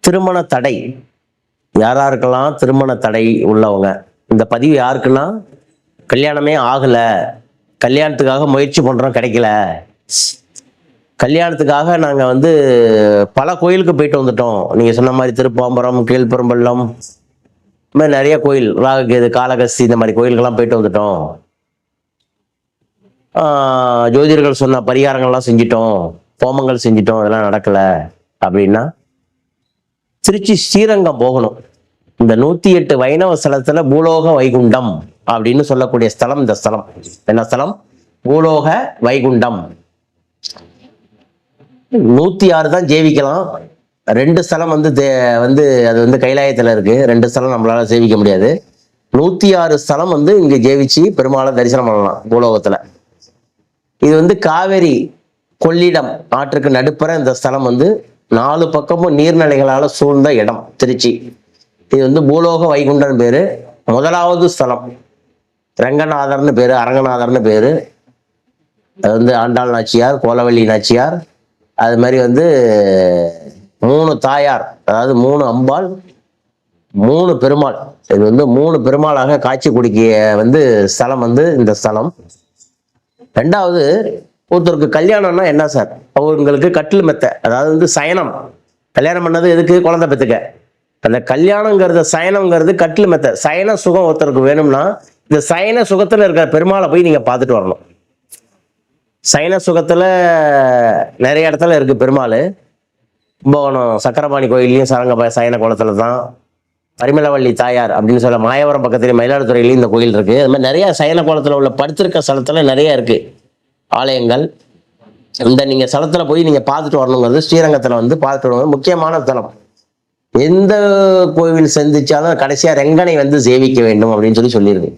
திருமண தடை. யாராருக்கெல்லாம் திருமண தடை உள்ளவங்க? இந்த பதிவு யாருக்குன்னா கல்யாணமே ஆகல. கல்யாணத்துக்காக முயற்சி பண்றோம் கிடைக்கல. கல்யாணத்துக்காக நாங்க வந்து பல கோயிலுக்கு போயிட்டு வந்துட்டோம். நீங்க சொன்ன மாதிரி திருப்பாம்பரம் கீழ்பெரும்பள்ளம் இந்த மாதிரி நிறைய கோயில் ராககேது காளகஸ்தி இந்த மாதிரி கோயிலுக்கெல்லாம் போயிட்டு வந்துட்டோம். ஜோதிடர்கள் சொன்ன பரிகாரங்கள்லாம் செஞ்சிட்டோம். ஹோமங்கள் செஞ்சிட்டோம் அதெல்லாம் நடக்கல. அப்படின்னா திருச்சி ஸ்ரீரங்கம் போகணும். இந்த நூத்தி எட்டு வைணவ ஸ்தலத்துல பூலோக வைகுண்டம் அப்படின்னு சொல்லக்கூடிய ஸ்தலம் இந்த ஸ்தலம். என்ன ஸ்தலம்? பூலோக வைகுண்டம். நூத்தி ஆறு தான் ஜெயிக்கலாம். ரெண்டு ஸ்தலம் வந்து தே- வந்து அது வந்து கைலாயத்துல இருக்கு. ரெண்டு ஸ்தலம் நம்மளால சேவிக்க முடியாது. நூத்தி ஆறு ஸ்தலம் வந்து இங்க ஜெயிச்சு பெருமாளை தரிசனம் பண்ணலாம் பூலோகத்துல. இது வந்து காவேரி கொள்ளிடம் ஆற்றுக்கு நடுப்புற இந்த ஸ்தலம் வந்து நாலு பக்கமும் நீர்நிலைகளால் சூழ்ந்த இடம் திருச்சி. இது வந்து பூலோக வைகுண்டன் பேரு. முதலாவது ஸ்தலம் ரங்கநாதர்னு பேரு அரங்கநாதர்னு பேரு. அது வந்து ஆண்டாள் நாச்சியார் கோலவள்ளி நாச்சியார். அது மாதிரி வந்து மூணு தாயார் அதாவது மூணு அம்பாள் மூணு பெருமாள். இது வந்து மூணு பெருமாளாக காட்சி குடிக்கிய வந்து ஸ்தலம் வந்து இந்த ஸ்தலம். ரெண்டாவது ஒருத்தருக்கு கல்யாணம்னா என்ன சார்? அவங்களுக்கு கட்டில் மெத்த அதாவது வந்து சயனம். கல்யாணம் பண்ணது எதுக்கு? குழந்தை பெற்றுக்க அந்த கல்யாணங்கிறது சயனங்கிறது கட்டில் மெத்த. சயன சுகம் ஒருத்தருக்கு வேணும்னா இந்த சயன சுகத்தில் இருக்கிற பெருமாளை போய் நீங்கள் பார்த்துட்டு வரணும். சைன சுகத்தில் நிறைய இடத்துல இருக்கு பெருமாள். கும்பகோணம் சக்கரபாணி கோயில்லையும் சரங்க சயன குளத்தில் தான். பரிமளவள்ளி தாயார் அப்படின்னு சொல்ல மாயவரம் பக்கத்துலேயும் மயிலாடுதுறையிலையும் இந்த கோயில் இருக்குது அது மாதிரி நிறையா சயன குளத்தில் உள்ள படுத்திருக்க ஸ்தலத்தில் நிறைய இருக்குது ஆலயங்கள். இந்த நீங்க ஸ்தலத்துல போய் நீங்க பார்த்துட்டு வரணுங்கிறது ஸ்ரீரங்கத்துல வந்து பார்த்துட்டு வரணும் முக்கியமான ஸ்தலம். எந்த கோவில் சந்திச்சாலும் கடைசியா ரெங்கனை வந்து சேவிக்க வேண்டும் அப்படின்னு சொல்லி சொல்லியிருக்கு